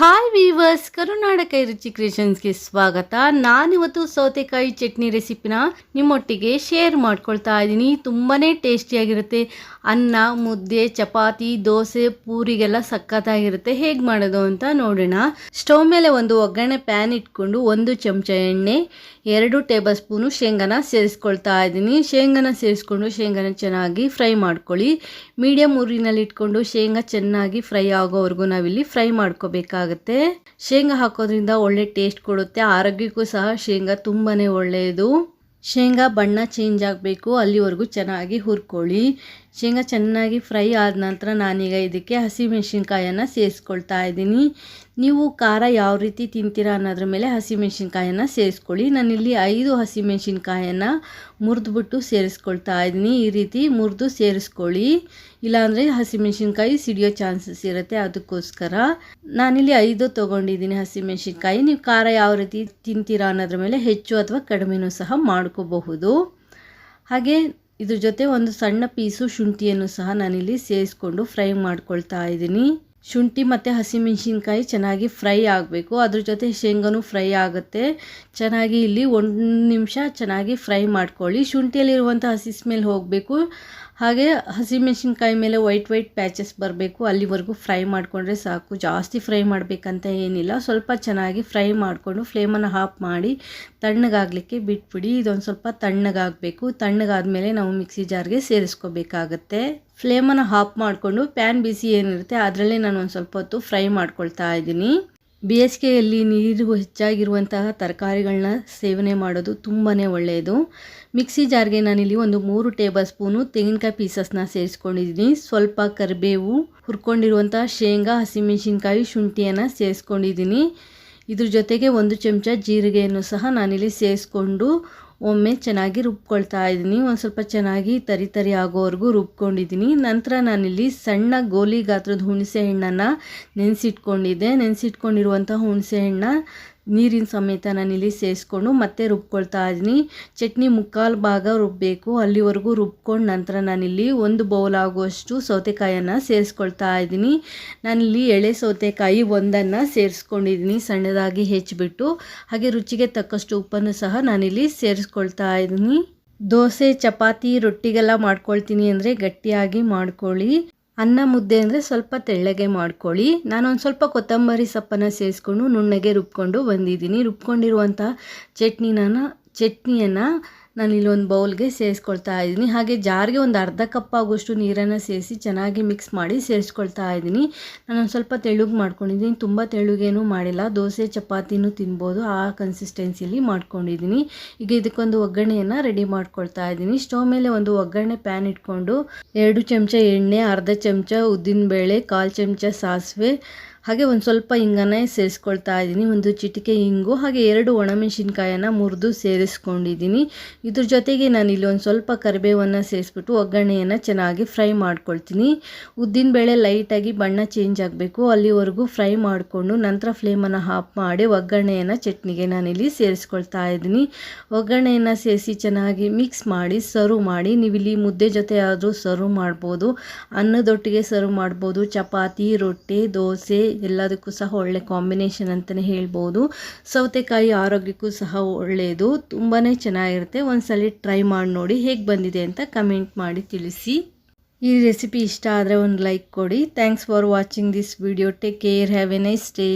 Hi viewers ಕರುನಾಡಕೈ ರುಚಿ ಕ್ರಿಯೇಷನ್ಸ್ಗೆ ಸ್ವಾಗತ. ನಾನಿವತ್ತು ಸೌತೆಕಾಯಿ ಚಟ್ನಿ ರೆಸಿಪಿನ ನಿಮ್ಮೊಟ್ಟಿಗೆ ಶೇರ್ ಮಾಡ್ಕೊಳ್ತಾ ಇದ್ದೀನಿ. ತುಂಬಾ ಟೇಸ್ಟಿಯಾಗಿರುತ್ತೆ. ಅನ್ನ, ಮುದ್ದೆ, ಚಪಾತಿ, ದೋಸೆ, ಪೂರಿಗೆಲ್ಲ ಸಖತ್ತಾಗಿರುತ್ತೆ. ಹೇಗೆ ಮಾಡೋದು ಅಂತ ನೋಡೋಣ. ಸ್ಟವ್ ಮೇಲೆ ಒಂದು ಒಗ್ಗರಣೆ ಪ್ಯಾನ್ ಇಟ್ಕೊಂಡು ಒಂದು ಚಮಚ ಎಣ್ಣೆ, ಎರಡು ಟೇಬಲ್ ಸ್ಪೂನು ಶೇಂಗಾನ ಸೇರಿಸ್ಕೊಳ್ತಾ ಇದ್ದೀನಿ. ಶೇಂಗಾನ ಸೇರಿಸ್ಕೊಂಡು ಶೇಂಗಾನ ಚೆನ್ನಾಗಿ ಫ್ರೈ ಮಾಡ್ಕೊಳ್ಳಿ. ಮೀಡಿಯಮ್ ಊರಿನಲ್ಲಿ ಇಟ್ಕೊಂಡು ಶೇಂಗಾ ಚೆನ್ನಾಗಿ ಫ್ರೈ ಆಗೋವರೆಗೂ ನಾವಿಲ್ಲಿ ಫ್ರೈ ಮಾಡ್ಕೋಬೇಕಾಗತ್ತೆ. ಶೇಂಗಾ ಹಾಕೋದ್ರಿಂದ ಒಳ್ಳೆ ಟೇಸ್ಟ್ ಕೊಡುತ್ತೆ. ಆರೋಗ್ಯಕ್ಕೂ ಸಹ ಶೇಂಗಾ ತುಂಬಾ ಒಳ್ಳೆಯದು. ಶೇಂಗಾ ಬಣ್ಣ ಚೇಂಜ್ ಆಗಬೇಕು. ಅಲ್ಲಿವರೆಗೂ ಚೆನ್ನಾಗಿ ಹುರ್ಕೊಳ್ಳಿ. ಶೇಂಗಾ ಚೆನ್ನಾಗಿ ಫ್ರೈ ಆದ ನಂತರ ನಾನೀಗ ಇದಕ್ಕೆ ಹಸಿಮೆಣಸಿನ್ಕಾಯನ್ನು ಸೇರಿಸ್ಕೊಳ್ತಾ ಇದ್ದೀನಿ. ನೀವು ಖಾರ ಯಾವ ರೀತಿ ತಿಂತೀರಾ ಅನ್ನೋದ್ರ ಮೇಲೆ ಹಸಿಮೆಣಸಿನ್ಕಾಯನ್ನು ಸೇರಿಸ್ಕೊಳ್ಳಿ. ನಾನಿಲ್ಲಿ ಐದು ಹಸಿಮೆಣಸಿನ್ಕಾಯನ್ನು ಮುರಿದ್ಬಿಟ್ಟು ಸೇರಿಸ್ಕೊಳ್ತಾ ಇದ್ದೀನಿ. ಈ ರೀತಿ ಮುರಿದು ಸೇರಿಸ್ಕೊಳ್ಳಿ. ಇಲ್ಲಾಂದರೆ ಹಸಿಮೆಣಸಿನ್ಕಾಯಿ ಸಿಡಿಯೋ ಚಾನ್ಸಸ್ ಇರುತ್ತೆ ಅದಕ್ಕೋಸ್ಕರ. ನಾನಿಲ್ಲಿ ಐದು ತೊಗೊಂಡಿದ್ದೀನಿ ಹಸಿಮೆಣಸಿನ್ಕಾಯಿ. ನೀವು ಖಾರ ಯಾವ ರೀತಿ ತಿಂತೀರಾ ಅನ್ನೋದ್ರ ಮೇಲೆ ಹೆಚ್ಚು ಅಥವಾ ಕಡಿಮೆನೂ ಸಹ ಮಾಡ್ಕೋಬಹುದು. ಹಾಗೆ ಇದ್ರ ಜೊತೆ ಒಂದು ಸಣ್ಣ ಪೀಸು ಶುಂಠಿಯನ್ನು ಸಹ ನಾನಿಲ್ಲಿ ಸೇರಿಸ್ಕೊಂಡು ಫ್ರೈ ಮಾಡ್ಕೊಳ್ತಾ ಇದ್ದೀನಿ. ಶುಂಠಿ ಮತ್ತು ಹಸಿಮೆಣಸಿನ್ಕಾಯಿ ಚೆನ್ನಾಗಿ ಫ್ರೈ ಆಗಬೇಕು. ಅದ್ರ ಜೊತೆ ಶೇಂಗಾನು ಫ್ರೈ ಆಗುತ್ತೆ. ಚೆನ್ನಾಗಿ ಇಲ್ಲಿ ಒಂದು ನಿಮಿಷ ಚೆನ್ನಾಗಿ ಫ್ರೈ ಮಾಡ್ಕೊಳ್ಳಿ. ಶುಂಠಿಯಲ್ಲಿರುವಂಥ ಹಸಿ ಸ್ಮೆಲ್ ಹೋಗಬೇಕು. ಹಾಗೆ ಹಸಿಮೆಣಸಿನ್ಕಾಯಿ ಮೇಲೆ ವೈಟ್ ವೈಟ್ ಪ್ಯಾಚಸ್ ಬರಬೇಕು. ಅಲ್ಲಿವರೆಗೂ ಫ್ರೈ ಮಾಡಿಕೊಂಡ್ರೆ ಸಾಕು. ಜಾಸ್ತಿ ಫ್ರೈ ಮಾಡಬೇಕಂತ ಏನಿಲ್ಲ. ಸ್ವಲ್ಪ ಚೆನ್ನಾಗಿ ಫ್ರೈ ಮಾಡಿಕೊಂಡು ಫ್ಲೇಮನ್ನು ಹಾಫ್ ಮಾಡಿ ತಣ್ಣಗಾಗಲಿಕ್ಕೆ ಬಿಟ್ಬಿಡಿ. ಇದೊಂದು ಸ್ವಲ್ಪ ತಣ್ಣಗಾಗಬೇಕು. ತಣ್ಣಗಾದ್ಮೇಲೆ ನಾವು ಮಿಕ್ಸಿ ಜಾರ್ಗೆ ಸೇರಿಸ್ಕೋಬೇಕಾಗತ್ತೆ. ಫ್ಲೇಮನ್ನು ಹಾಫ್ ಮಾಡಿಕೊಂಡು ಪ್ಯಾನ್ ಬಿಸಿ ಏನಿರುತ್ತೆ ಅದರಲ್ಲೇ ನಾನು ಒಂದು ಸ್ವಲ್ಪ ಹೊತ್ತು ಫ್ರೈ ಮಾಡ್ಕೊಳ್ತಾ ಇದ್ದೀನಿ. ಬೇಸಿಗೆಯಲ್ಲಿ ನೀರು ಹೆಚ್ಚಾಗಿರುವಂತಹ ತರಕಾರಿಗಳನ್ನ ಸೇವನೆ ಮಾಡೋದು ತುಂಬಾ ಒಳ್ಳೆಯದು. ಮಿಕ್ಸಿ ಜಾರ್ಗೆ ನಾನಿಲ್ಲಿ ಒಂದು ಮೂರು ಟೇಬಲ್ ಸ್ಪೂನು ತೆಂಗಿನಕಾಯಿ ಪೀಸಸ್ನ ಸೇರಿಸ್ಕೊಂಡಿದ್ದೀನಿ ಸ್ವಲ್ಪ ಕರಿಬೇವು ಹುರ್ಕೊಂಡಿರುವಂಥ ಶೇಂಗಾ, ಹಸಿಮೆಣಸಿನ್ಕಾಯಿ, ಶುಂಠಿಯನ್ನು ಸೇರಿಸ್ಕೊಂಡಿದ್ದೀನಿ ಇದ್ರ ಜೊತೆಗೆ ಒಂದು ಚಮಚ ಜೀರಿಗೆಯನ್ನು ಸಹ ನಾನಿಲ್ಲಿ ಸೇರಿಸ್ಕೊಂಡು ಒಮ್ಮೆ ಚೆನ್ನಾಗಿ ರುಬ್ಕೊಳ್ತಾ ಇದ್ದೀನಿ. ಒಂದು ಸ್ವಲ್ಪ ಚೆನ್ನಾಗಿ ತರಿ ತರಿ ಆಗೋವರೆಗೂ ರುಬ್ಕೊಂಡಿದ್ದೀನಿ. ನಂತರ ನಾನಿಲ್ಲಿ ಸಣ್ಣ ಗೋಲಿ ಗಾತ್ರದ ಹುಣಸೆ ಹಣ್ಣನ್ನು ನೆನೆಸಿಟ್ಕೊಂಡಿದ್ದೆ. ನೆನೆಸಿಟ್ಕೊಂಡಿರುವಂಥ ಹುಣಸೆ ಹಣ್ಣ ನೀರಿನ ಸಮೇತ ನಾನಿಲ್ಲಿ ಸೇರಿಸ್ಕೊಂಡು ಮತ್ತೆ ರುಬ್ಕೊಳ್ತಾ ಇದ್ದೀನಿ. ಚಟ್ನಿ ಮುಕ್ಕಾಲು ಭಾಗ ರುಬ್ಬಬೇಕು ಅಲ್ಲಿವರೆಗೂ ರುಬ್ಕೊಂಡು ನಂತರ ನಾನಿಲ್ಲಿ ಒಂದು ಬೌಲ್ ಆಗುವಷ್ಟು ಸೌತೆಕಾಯನ್ನು ಸೇರಿಸ್ಕೊಳ್ತಾ ಇದ್ದೀನಿ. ನಾನಿಲ್ಲಿ ಎಳೆ ಸೌತೆಕಾಯಿ ಒಂದನ್ನು ಸೇರಿಸ್ಕೊಂಡಿದ್ದೀನಿ, ಸಣ್ಣದಾಗಿ ಹೆಚ್ಚಿಬಿಟ್ಟು. ಹಾಗೆ ರುಚಿಗೆ ತಕ್ಕಷ್ಟು ಉಪ್ಪನ್ನು ಸಹ ನಾನಿಲ್ಲಿ ಸೇರಿಸ್ಕೊಳ್ತಾ ಇದ್ದೀನಿ. ದೋಸೆ, ಚಪಾತಿ, ರೊಟ್ಟಿಗೆಲ್ಲ ಮಾಡ್ಕೊಳ್ತೀನಿ ಅಂದರೆ ಗಟ್ಟಿಯಾಗಿ ಮಾಡ್ಕೊಳ್ಳಿ. ಅನ್ನ ಮುದ್ದೆ ಅಂದರೆ ಸ್ವಲ್ಪ ತೆಳ್ಳಗೆ ಮಾಡ್ಕೊಳ್ಳಿ. ನಾನೊಂದು ಸ್ವಲ್ಪ ಕೊತ್ತಂಬರಿ ಸೊಪ್ಪನ್ನು ಸೇರಿಸ್ಕೊಂಡು ನುಣ್ಣಗೆ ರುಬ್ಕೊಂಡು ಬಂದಿದ್ದೀನಿ. ರುಬ್ಕೊಂಡಿರುವಂಥ ಚಟ್ನಿನ ಚಟ್ನಿಯನ್ನು ನಾನು ಇಲ್ಲೊಂದು ಬೌಲ್ಗೆ ಸೇರಿಸ್ಕೊಳ್ತಾ ಇದ್ದೀನಿ. ಹಾಗೆ ಜಾರಿಗೆ ಒಂದು ಅರ್ಧ ಕಪ್ ಆಗುವಷ್ಟು ನೀರನ್ನು ಸೇರಿಸಿ ಚೆನ್ನಾಗಿ ಮಿಕ್ಸ್ ಮಾಡಿ ಸೇರಿಸ್ಕೊಳ್ತಾ ಇದ್ದೀನಿ. ನಾನೊಂದು ಸ್ವಲ್ಪ ತೆಳುಗೆ ಮಾಡ್ಕೊಂಡಿದ್ದೀನಿ. ತುಂಬ ತೆಳುಗೇನೂ ಮಾಡಿಲ್ಲ. ದೋಸೆ, ಚಪಾತಿನೂ ತಿನ್ಬೋದು. ಆ ಕನ್ಸಿಸ್ಟೆನ್ಸಿಯಲ್ಲಿ ಮಾಡ್ಕೊಂಡಿದ್ದೀನಿ. ಈಗ ಇದಕ್ಕೊಂದು ಒಗ್ಗರಣೆಯನ್ನು ರೆಡಿ ಮಾಡ್ಕೊಳ್ತಾ ಇದ್ದೀನಿ. ಸ್ಟವ್ ಮೇಲೆ ಒಂದು ಒಗ್ಗರಣೆ ಪ್ಯಾನ್ ಇಟ್ಕೊಂಡು ಎರಡು ಚಮಚ ಎಣ್ಣೆ, ಅರ್ಧ ಚಮಚ ಉದ್ದಿನಬೇಳೆ, ಕಾಲು ಚಮಚ ಸಾಸಿವೆ ಹಾಗೆ ಒಂದು ಸ್ವಲ್ಪ ಹಿಂಗನ್ನೇ ಸೇರಿಸ್ಕೊಳ್ತಾ ಇದ್ದೀನಿ. ಒಂದು ಚಿಟಿಕೆ ಹಿಂಗು ಹಾಗೆ ಎರಡು ಒಣಮೆಣಸಿನ್ಕಾಯನ್ನು ಮುರಿದು ಸೇರಿಸ್ಕೊಂಡಿದ್ದೀನಿ. ಇದ್ರ ಜೊತೆಗೆ ನಾನು ಇಲ್ಲಿ ಒಂದು ಸ್ವಲ್ಪ ಕರಿಬೇವನ್ನು ಸೇರಿಸ್ಬಿಟ್ಟು ಒಗ್ಗರಣೆಯನ್ನು ಚೆನ್ನಾಗಿ ಫ್ರೈ ಮಾಡ್ಕೊಳ್ತೀನಿ. ಉದ್ದಿನಬೇಳೆ ಲೈಟಾಗಿ ಬಣ್ಣ ಚೇಂಜ್ ಆಗಬೇಕು. ಅಲ್ಲಿವರೆಗೂ ಫ್ರೈ ಮಾಡಿಕೊಂಡು ನಂತರ ಫ್ಲೇಮನ್ನು ಹಾಫ್ ಮಾಡಿ ಒಗ್ಗರಣೆಯನ್ನು ಚಟ್ನಿಗೆ ನಾನಿಲ್ಲಿ ಸೇರಿಸ್ಕೊಳ್ತಾ ಇದ್ದೀನಿ. ಒಗ್ಗರಣೆಯನ್ನು ಸೇರಿಸಿ ಚೆನ್ನಾಗಿ ಮಿಕ್ಸ್ ಮಾಡಿ ಸರ್ವ್ ಮಾಡಿ. ನೀವು ಇಲ್ಲಿ ಮುದ್ದೆ ಜೊತೆ ಆದರೂ ಸರ್ವ್ ಮಾಡ್ಬೋದು. ಅನ್ನದೊಟ್ಟಿಗೆ ಸರ್ವ್ ಮಾಡ್ಬೋದು. ಚಪಾತಿ, ರೊಟ್ಟಿ, ದೋಸೆ ಎಲ್ಲದಕ್ಕೂ ಸಹ ಒಳ್ಳೆ ಕಾಂಬಿನೇಷನ್ ಅಂತಲೇ ಹೇಳ್ಬೋದು. ಸೌತೆಕಾಯಿ ಆರೋಗ್ಯಕ್ಕೂ ಸಹ ಒಳ್ಳೆಯದು ತುಂಬಾ ಚೆನ್ನಾಗಿರುತ್ತೆ. ಒಂದ್ಸಲ ಟ್ರೈ ಮಾಡಿ ನೋಡಿ ಹೇಗೆ ಬಂದಿದೆ ಅಂತ ಕಮೆಂಟ್ ಮಾಡಿ ತಿಳಿಸಿ. ಈ ರೆಸಿಪಿ ಇಷ್ಟ ಆದರೆ ಒಂದು ಲೈಕ್ ಕೊಡಿ. Thanks for watching this video take care have a nice day